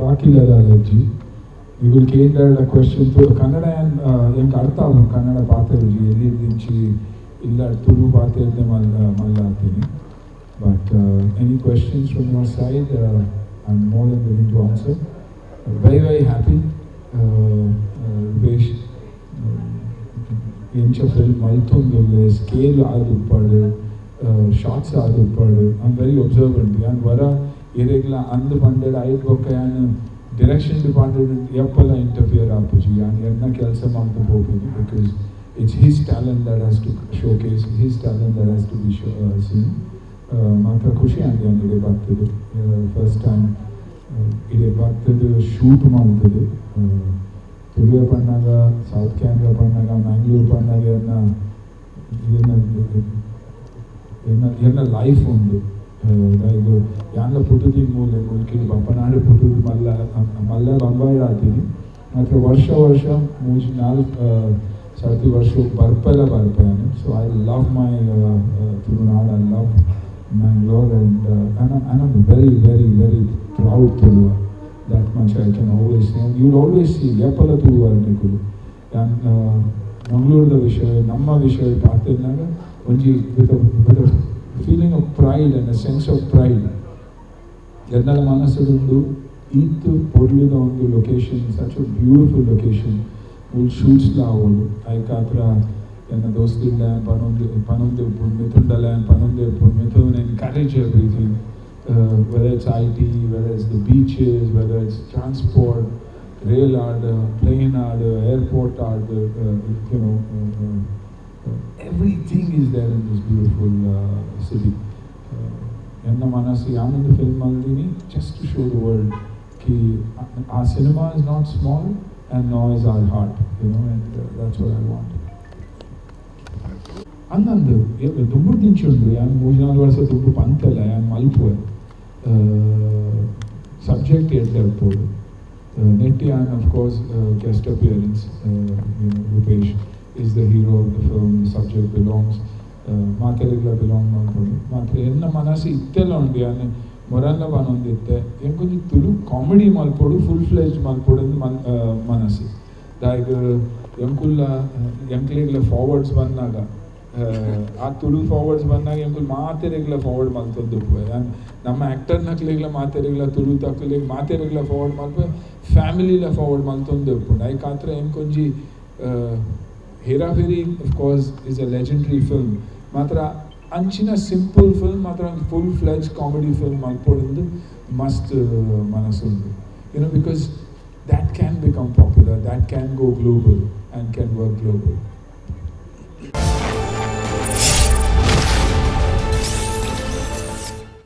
ಬಾಕಿಲ್ಲದ ಅಜ್ಜಿ ಇವ್ರು ಕೇಂದ್ರ ಕ್ವೆಶನ್ ಕನ್ನಡ ಹೆಂಗೆ ಅರ್ಥ ಆಗ ಕನ್ನಡ ಪಾತ್ರೆ ಎಲ್ಲಿ ದಿಂಚಿ ಇಲ್ಲ ತುಳು ಪಾತ್ರೆ ಮಲ್ಲ ಮಲ್ಲಾತೀನಿ but any questions from your side I am more than willing to answer very very happy Rupesh ಎಂಚ ಫಿಲ್ಮ್ ಮಲ್ತೊಂದು ಸ್ಕೇಲ್ ಆದು ಉಪ್ಪಾಡು ಶಾರ್ಟ್ಸ್ ಆದು ಉಪ್ಪಾಡು ಐ ಆಮ್ ವೆರಿ ಒಬ್ಸರ್ವೆಂಟ್ ಯಾನ್ ವರ ಇರೆಗ್ಲ ಅಂದು ಬಂದದ ಐದು ಬೊಕ್ಕ ಯಾನ್ ಡೈರೆಕ್ಷನ್ ಡಿಪಾರ್ಟ್ಮೆಂಟ್ ಎಪ್ಪಲ್ಲ ಇಂಟರ್ಫಿಯರ್ ಆಪುಜಿ. ಯಾನ್ ಎನ್ನ ಕೆಲಸ ಮಾಡ್ತಾ ಹೋಗ್ಬೋದು because it's his talent that has to showcase his talent that has to be show seen ಮಾತ್ರ ಖುಷಿ ಆಗಿದೆ ಇಡೀ ಬರ್ತದೆ. ಫಸ್ಟ್ ಟೈಮ್ ಇಡೀ ಬರ್ತದೆ ಶೂಟ್ ಮಾಡ್ತದೆ. ತುಳುವೆ ಪಣ್ಣಾಗ ಸೌತ್ ಕ್ಯಾನ್ರಾ ಪಣ್ಣಾಗ ಮ್ಯಾಂಗ್ಳೂರ್ ಪಣ್ಣಾಗ ಏನ ಏನ ಏನ ಲೈಫ್ ಉಂಡು ಲೈಕ್ ಯಾನ್ಲ ಪುಟುದಿ ಮೂಲೆ ಮುಲ್ಕಿಡ್ ಬಪ್ಪನಾಡು ಪುಟುದು ಮಲ್ಲ ಮಲ್ಲ ಬಂಬಾಯಿ ಆತೀನಿ ಮಾತ್ರ ವರ್ಷ ವರ್ಷ ಮೂಜಿ ನಾಲ್ಕು ಸರ್ತಿ ವರ್ಷ ಬರ್ಪೆಲ್ಲ ಬರ್ಪೇನೆ so I love my Tulunadu I love Mangalore and uh, and, and I'm very, very, very proud uh, that much I can always say. And you'll always see Yapala Tulu Arnikulu. And uh, ಮಂಗಳೂರದ ವಿಷಯ ನಮ್ಮ ವಿಷಯ ಪಾತಿನಾಗ ಒಂಜಿ with with feeling of pride and a sense of pride ಎಲ್ಲರ ಮನಸ್ಸಲ್ಲೊಂದು ಈತ್ ಪೊರ್ಲಿದ ಒಂದು location such a beautiful location ul shoots ಲಾವೋಡು hike ಹತ್ರ ಎನ್ನ ದೋಸ್ತಿಲ್ಲ ಪನೊಂದು ಪನೊಂದು ಮಿಥುಂಡಲ ಪನೊಂದು Mithun encourage everything uh, whether it's IT whether it's the beaches whether it's transport rail order plane order airport order uh, you know uh, uh, everything is there in this beautiful uh, city ಎನ್ನ ಮನಸ್ಸು ಯಾನೊಂದು film ಅಲ್ದಿನಿ just to show the world ಕಿ ಆ cinema is not small and ನಾ is our heart you know and that's what I want ಅಂದಂದು ದುಂಬು ತಿಂಚುಂಡು ಯಾನ್ ಮೂರು ನಾಲ್ಕು ವರ್ಷ ದುಂಬು ಪಂತಲ್ಲ ಯಾನ್ ಮಲ್ಪುವೆ subject ಎಡ್ಡರ್ಪೋಡು ನೆಟ್ಟಿ and of course guest appearance Rupesh is the hero the film, the subject belongs ಮಾತೆರೆಗ್ಲ belong ಮಾಡ್ಕೊಂಡು ಮಾತ್ರ ಎನ್ನ ಮನಸ್ಸು ಇತ್ತೆಲ್ಲ ಉಂಡು ಯಾನ್ ಮೊರಲ್ಲ ಬಾನೊಂದಿತ್ತೆ ಎಂಕೊಂಜಿ ತುಳು ಕಾಮಿಡಿ ಮಲ್ಪೋಡು ಫುಲ್ ಫ್ಲೆಜ್ ಮಲ್ಪೋಡು ಮನ್ ಮನಸ್ಸು. ದಾಯಕ ಎಂಕುಲ್ಲ ಎಂಕ್ಲೆಗ್ಲ ಫಾರ್ವರ್ಡ್ಸ್ ಬಂದಾಗ ಆ ತುಳು ಫಾರ್ವರ್ಡ್ಸ್ ಬಂದಾಗ ಎಂಕುಲ್ ಮಾತೆರೆಗ್ಲ ಫಾರ್ವರ್ಡ್ ಮಲ್ತದ್ದು ನಮ್ಮ ಆ್ಯಕ್ಟರ್ ನಕ್ಲೆಗ್ಲ ಮಾತೆರೆಗ್ಲ ತುಳು ತಕ್ಲೆಗ್ ಮಾತೆರೆಗ್ಲ ಫಾರ್ವರ್ಡ್ ಮಲ್ಪ ಫ್ಯಾಮಿಲಿಲ ಫಾರ್ವರ್ಡ್ ಮಲ್ತೊಂದು ಐಕಾತ್ರ hike ಆತ್ರ ಎಂಕೊಂಜಿ Hera Pheri of course is a legendary film ಮಾತ್ರ ಅಂಚಿನ ಸಿಂಪಲ್ ಫಿಲ್ಮ್ ಮಾತ್ರ ಒಂದು ಫುಲ್ ಫ್ಲೆಜ್ ಕಾಮಿಡಿ ಫಿಲ್ಮ್ ಮಲ್ಪೊಡೆಂದು ಮಸ್ತ್ ಮನಸ್ಸುಂಡು you know because that can become popular, that can go global and can work global.